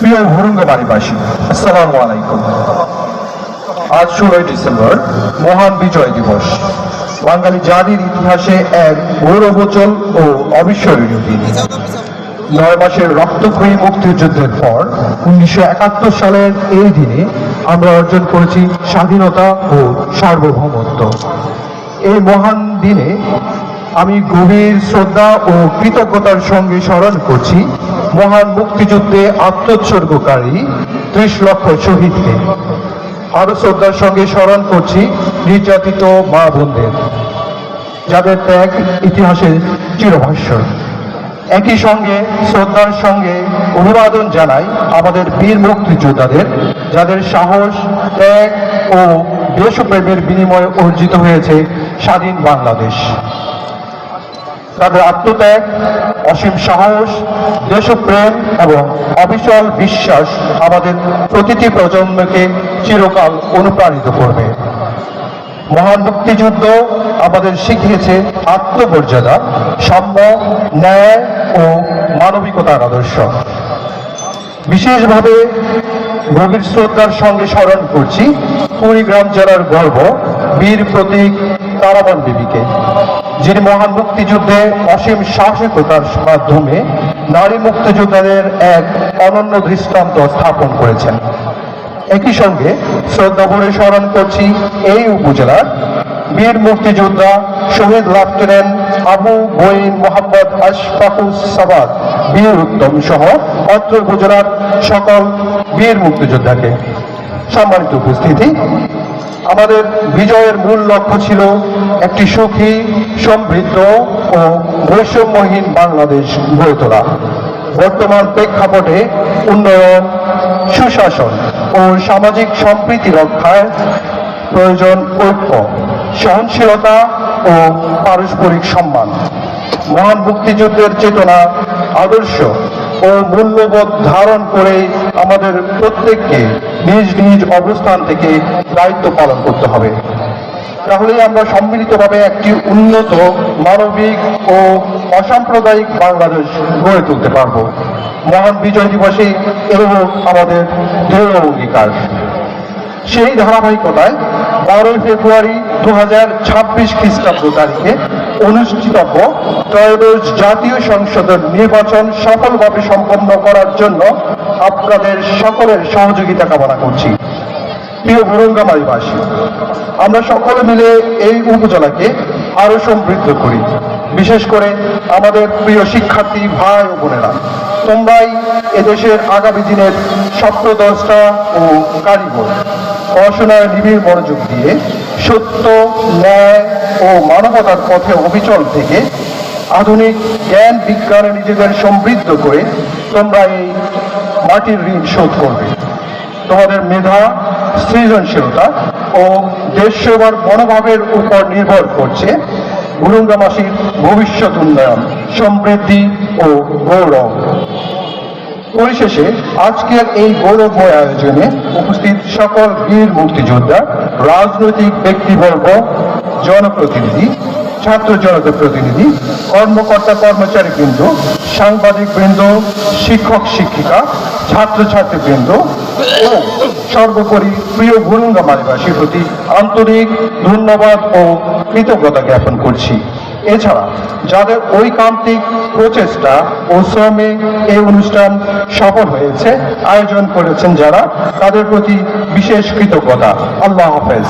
প্রিয় ভরঙ্গবাড়িবাসী আসসালামু আলাইকুম। আজ ষোলোই ডিসেম্বর, মহান বিজয় দিবস। বাঙালি জাতির ইতিহাসে এক গৌরবোজ্জ্বল ও অবিস্মরণীয় দিন। নয় মাসের রক্তক্ষয়ী মুক্তিযুদ্ধের পর, উনিশশো একাত্তর সালের এই দিনে আমরা অর্জন করেছি স্বাধীনতা ও সার্বভৌমত্ব। এই মহান দিনে আমি গভীর শ্রদ্ধা ও কৃতজ্ঞতার সঙ্গে স্মরণ করছি মহান মুক্তিযুদ্ধে আত্মোৎসর্গকারী ত্রিশ লক্ষ শহীদকে। আরও শ্রদ্ধার সঙ্গে স্মরণ করছি নির্যাতিত মা বোনদের, যাদের ত্যাগ ইতিহাসের চিরভাষ্য। একই সঙ্গে শ্রদ্ধার সঙ্গে অভিবাদন জানাই আমাদের বীর মুক্তিযোদ্ধাদের, যাদের সাহস, ত্যাগ ও দেশপ্রেমের বিনিময়ে অর্জিত হয়েছে স্বাধীন বাংলাদেশ। তাদের আত্মত্যাগ, অসীম সাহস, দেশপ্রেম এবং অবিচল বিশ্বাস আমাদের প্রতিটি প্রজন্মকে চিরকাল অনুপ্রাণিত করবে। মহান মুক্তিযুদ্ধ আমাদের শিখিয়েছে আত্মমর্যাদা, সাম্য, ন্যায় ও মানবিকতার আদর্শ। বিশেষভাবে গভীর শ্রদ্ধার সঙ্গে স্মরণ করছি কুড়িগ্রাম জেলার গর্ব, বীর প্রতীক তারাবান বিবিকে। যিনি মহান মুক্তিযুদ্ধে অসীম সাহসিকতার মাধ্যমে নারী মুক্তিযোদ্ধাদের এক অনন্য দৃষ্টান্ত স্থাপন করেছেন। একই সঙ্গে শ্রদ্ধা ভরে স্মরণ করছি এই উপজেলার বীর মুক্তিযোদ্ধা শহীদ লেফটেন্যান্ট আবু বইন মোহাম্মদ আশফাকুস সাবাদ বীর উত্তম সহ অত্র উপজেলার সকল বীর মুক্তিযোদ্ধাকে। সম্মানিত উপস্থিতি আমাদের বিজয়ের মূল লক্ষ্য ছিল একটি সুখী, সমৃদ্ধ ও বৈষম্যহীন বাংলাদেশ গড়ে তোলা। বর্তমান প্রেক্ষাপটে উন্নয়ন, সুশাসন ও সামাজিক সম্প্রীতি রক্ষায় প্রয়োজন ঐক্য, সহনশীলতা ও পারস্পরিক সম্মান। মহান মুক্তিযুদ্ধের চেতনা, আদর্শ ও মূল্যবোধ ধারণ করে আমাদের প্রত্যেককে নিজ নিজ অবস্থান থেকে দায়িত্ব পালন করতে হবে। তাহলেই আমরা সম্মিলিতভাবে একটি উন্নত, মানবিক ও অসাম্প্রদায়িক বাংলাদেশ গড়ে তুলতে পারব। মহান বিজয় দিবসে এও আমাদের দৃঢ় অঙ্গীকার। সেই ধারাবাহিকতায় বারোই ফেব্রুয়ারি দু হাজার ছাব্বিশ খ্রিস্টাব্দ তারিখে অনুষ্ঠিতব্য ত্রয়োদশ জাতীয় সংসদের নির্বাচন সফলভাবে সম্পন্ন করার জন্য আপনাদের সকলের সহযোগিতা কামনা করছি। প্রিয় ভুরঙ্গামারিবাসী আমরা সকলে মিলে এই উপজেলাকে আরও সমৃদ্ধ করি। বিশেষ করে আমাদের প্রিয় শিক্ষার্থী ভাই ও বোনেরা, তোমরাই এদেশের আগামী দিনের স্বপ্নদ্রষ্টা ও কারিগর। পড়াশোনায় নিবিড় মনোযোগ দিয়ে সত্য, ন্যায় ও মানবতার পথে অবিচল থেকে আধুনিক জ্ঞান, বিজ্ঞানে নিজেদের সমৃদ্ধ করে তোমরা এই মাটির ঋণ শোধ করবে। তোমাদের মেধা, সৃজনশীলতা ও দেশ সেবার মনোভাবের উপর নির্ভর করছে গুরুঙ্গামাসীর ভবিষ্যৎ উন্নয়ন, সমৃদ্ধি ও গৌরব। পরিশেষে আজকের এই গৌরবময় আয়োজনে উপস্থিত সকল বীর মুক্তিযোদ্ধা, রাজনৈতিক ব্যক্তিবর্গ, জনপ্রতিনিধি, ছাত্র জনতা প্রতিনিধি, কর্মকর্তা কর্মচারী বৃন্দ সাংবাদিক বৃন্দ শিক্ষক শিক্ষিকা ছাত্রছাত্রী বৃন্দ ও সর্বোপরি প্রিয় গুরুঙ্গামারিবাসীর প্রতি আন্তরিক ধন্যবাদ ও কৃতজ্ঞতা জ্ঞাপন করছি। এছাড়া যাদের ঐকান্তিক প্রচেষ্টা ও শ্রমে এই অনুষ্ঠান সফল হয়েছে, আয়োজন করেছেন যারা, তাদের প্রতি বিশেষ কৃতজ্ঞতা। আল্লাহ হাফেজ।